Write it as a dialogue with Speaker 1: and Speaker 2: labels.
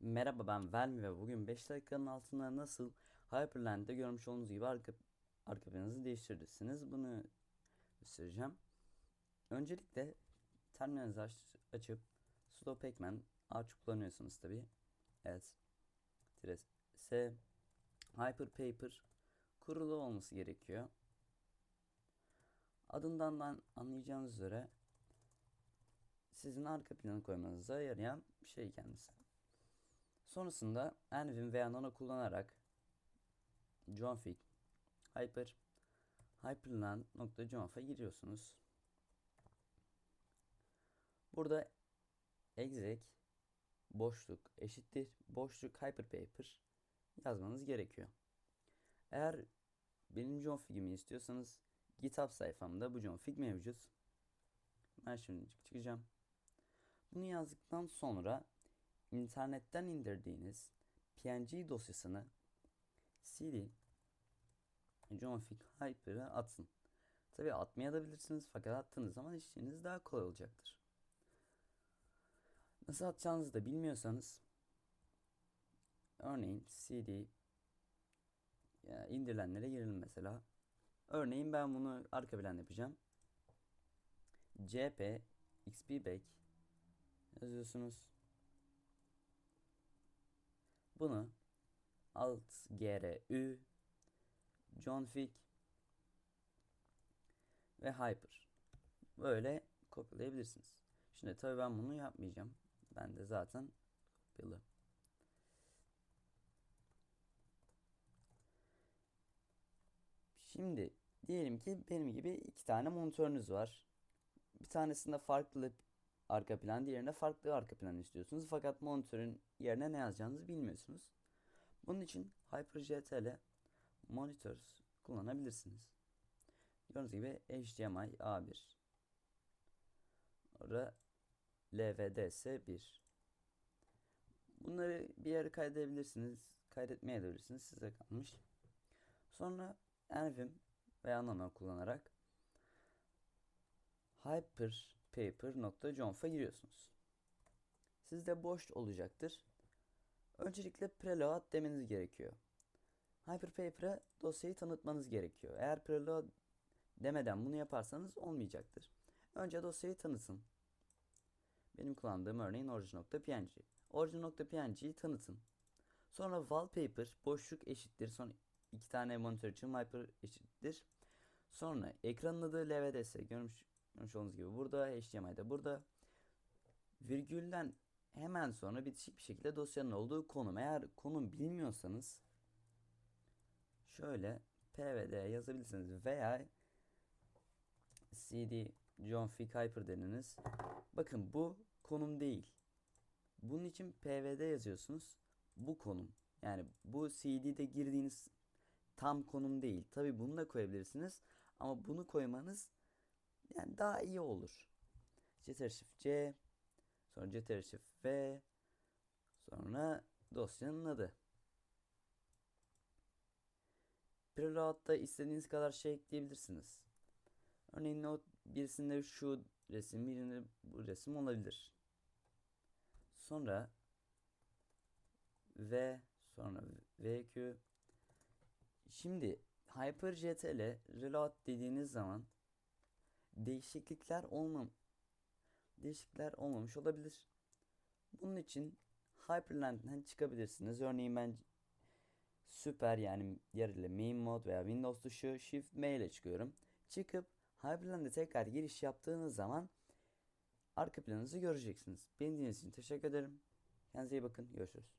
Speaker 1: Merhaba ben Velmi ve bugün 5 dakikanın altında nasıl Hyperland'de görmüş olduğunuz gibi arka, arka planınızı değiştirirsiniz. Bunu göstereceğim. Öncelikle terminalinizi aç, açıp sudo pacman aç kullanıyorsunuz tabi. Evet. Tires S Hyperpaper kurulu olması gerekiyor. Adından da anlayacağınız üzere sizin arka planı koymanıza yarayan bir şey kendisi. Sonrasında Envim veya Nano kullanarak Config Hyper Hyperland.conf'a giriyorsunuz. Burada exec boşluk eşittir boşluk hyperpaper yazmanız gerekiyor. Eğer benim config'imi istiyorsanız GitHub sayfamda bu config mevcut. Ben şimdi çıkacağım. Bunu yazdıktan sonra internetten indirdiğiniz PNG dosyasını cd config hyper'a atın. Tabi atmayabilirsiniz fakat attığınız zaman işiniz daha kolay olacaktır. Nasıl atacağınızı da bilmiyorsanız örneğin cd yani indirilenlere girelim mesela. Örneğin ben bunu arka plan yapacağım. cp xpback yazıyorsunuz. Bunu alt gr config ve hyper böyle kopyalayabilirsiniz. Şimdi tabii ben bunu yapmayacağım. Ben de zaten kopyalı. Şimdi diyelim ki benim gibi iki tane monitörünüz var. Bir tanesinde farklı arka plan, diğerinde farklı arka plan istiyorsunuz. Fakat monitörün yerine ne yazacağınızı bilmiyorsunuz. Bunun için HyperGTL monitors kullanabilirsiniz. Gördüğünüz gibi HDMI A1 Orada LVDS1 Bunları bir yere kaydedebilirsiniz. Kaydetmeyebilirsiniz. Size kalmış. Sonra Envim veya Nano kullanarak hyperpaper.conf'a giriyorsunuz. Sizde boş olacaktır. Öncelikle preload demeniz gerekiyor. Hyperpaper'a dosyayı tanıtmanız gerekiyor. Eğer preload demeden bunu yaparsanız olmayacaktır. Önce dosyayı tanıtın. Benim kullandığım örneğin origin.png. Origin.png'yi tanıtın. Sonra wallpaper boşluk eşittir. Sonra iki tane monitör için hyper eşittir. Sonra ekranın adı LVDS görmüş, görmüş olduğunuz gibi burada HDMI'de burada virgülden hemen sonra bitişik bir şekilde dosyanın olduğu konum. Eğer konum bilmiyorsanız şöyle pvd yazabilirsiniz veya cd config hyper deniniz. Bakın bu konum değil. Bunun için pvd yazıyorsunuz. Bu konum. Yani bu cd'de girdiğiniz tam konum değil. Tabi bunu da koyabilirsiniz. Ama bunu koymanız yani daha iyi olur. Ctrl Shift C sonra Ctrl Shift V sonra dosyanın adı. Preload'da istediğiniz kadar şey ekleyebilirsiniz. Örneğin o birisinde şu resim, birinde bu resim olabilir. Sonra V sonra VQ Şimdi HyperGTL reload dediğiniz zaman değişiklikler olmam değişiklikler olmamış olabilir. Bunun için Hyperland'den çıkabilirsiniz. Örneğin ben süper yani yer ile main mod veya Windows tuşu Shift M ile çıkıyorum. Çıkıp Hyperland'e tekrar giriş yaptığınız zaman arka planınızı göreceksiniz. Beni dinlediğiniz için teşekkür ederim. Kendinize iyi bakın. Görüşürüz.